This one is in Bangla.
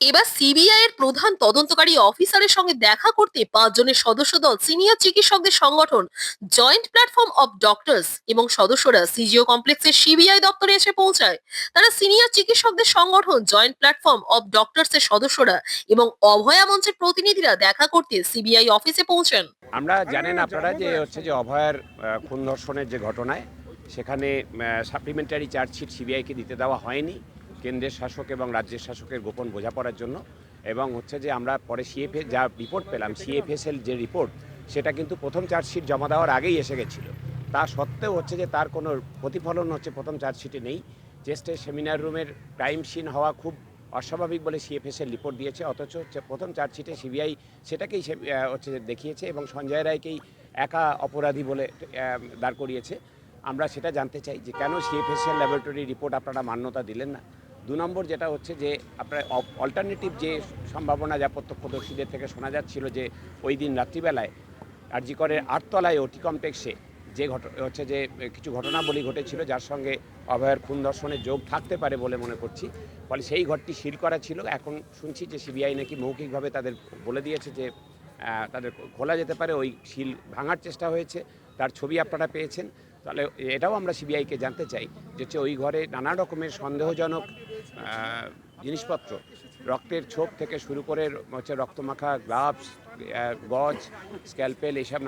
এবার সিবিআই এর প্রধান তদন্তকারী অফিসারের সঙ্গে দেখা করতে পাঁচজনের সদস্য দল সিনিয়র চিকিৎসকদের সংগঠন জয়েন্ট প্ল্যাটফর্ম অব ডক্টরস এবং সদস্যরা সিজিও কমপ্লেক্সের সিবিআই দপ্তরে এসে পৌঁছায়। তারা সিনিয়র চিকিৎসকদের সংগঠন জয়েন্ট প্ল্যাটফর্ম অব ডক্টরস এর সদস্যরা এবং অভয়া মঞ্চের প্রতিনিধিরা দেখা করতে সিবিআই অফিসে পৌঁছান। আমরা জানেন আপনারা যে হচ্ছে যে অভয়ার খুন ধর্ষণের যে ঘটনায়, সেখানে সাপ্লিমেন্টারি চার্জশিট সিবিআইকে দিতে দেওয়া হয়নি। কেন্দ্রের শাসক এবং রাজ্যের শাসকের গোপন বোঝাপড়ার জন্য এবং হচ্ছে যে আমরা পরে সিএফএ যা রিপোর্ট পেলাম সিএফএসএল যে রিপোর্ট সেটা কিন্তু প্রথম চার্জশিট জমা দেওয়ার আগেই এসে গেছিল। তা সত্ত্বেও হচ্ছে যে তার কোনো প্রতিফলন হচ্ছে প্রথম চার্জশিটে নেই। চেস্টে সেমিনার রুমের ক্রাইম সিন হওয়া খুব অস্বাভাবিক বলে সিএফএসের রিপোর্ট দিয়েছে, অথচ হচ্ছে প্রথম চার্জশিটে সিবিআই সেটাকেই হচ্ছে দেখিয়েছে এবং সঞ্জয় রায়কেই একা অপরাধী বলে দাঁড় করিয়েছে। আমরা সেটা জানতে চাই যে কেন সিএফএসএল ল্যাবরেটরি রিপোর্ট আপনারা মান্যতা দিলেন না? দু নম্বর যেটা হচ্ছে যে আপনার অল্টারনেটিভ যে সম্ভাবনা যা প্রত্যক্ষদর্শীদের থেকে শোনা যাচ্ছিল যে ওই দিন রাত্রিবেলায় আরজিকরের আটতলায় ওটি কমপ্লেক্সে যে হচ্ছে যে কিছু ঘটনাবলী ঘটেছিল, যার সঙ্গে অভয়ের খুন দর্শনের যোগ থাকতে পারে বলে মনে করছি। ফলে সেই ঘরটি সিল করা ছিল। এখন শুনছি যে সিবিআই নাকি মৌখিকভাবে তাদের বলে দিয়েছে যে তাদের খোলা যেতে পারে। ওই সিল ভাঙার চেষ্টা হয়েছে। তার ছবি আপনারা পেয়েছেন। তাহলে এটাও আমরা সিবিআইকে জানতে চাই যে হচ্ছে ওই ঘরে নানা রকমের সন্দেহজনক জিনিসপত্র। রক্তের ছোপ থেকে শুরু করে হচ্ছে রক্তমাখা গ্লাভস গজ স্ক্যালপেল এইসব